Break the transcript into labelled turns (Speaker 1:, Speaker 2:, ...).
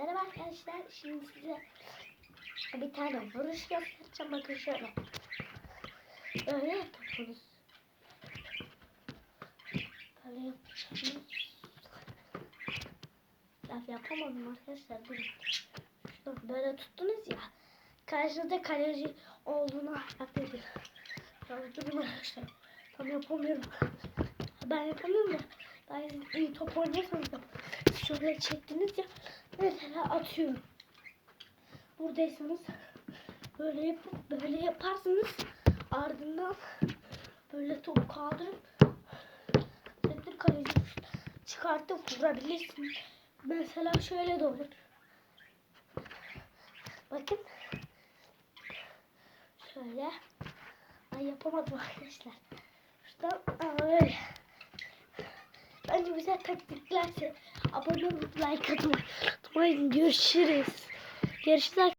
Speaker 1: Merhaba arkadaşlar. Şimdi size bir tane vuruş göstereceğim. Bakın şöyle. Öyle yapıyorsunuz. Böyle yapacaksınız. Laf yapamadım arkadaşlar. Durun. Şuradan böyle tuttunuz ya. Karşınızda kaleci olduğunu yapıyordum. Yani durun arkadaşlar. Tam yapamıyorum. Ben yapamıyorum da. Ben iyi top oynuyorsanız şöyle çektiniz ya. Mesela atıyorum. Buradaysanız böyle yapıp böyle yaparsınız. Ardından böyle topu kaldırıp tekrar kaleci çıkartıp vurabilirsiniz. Mesela şöyle de olur. Bakın. Şöyle. Ay yapamadım arkadaşlar. Şuradan aa, öyle. Bence güzel taktiklerse abone olup like atmayı unutmayın. Görüşürüz. Görüşürüz.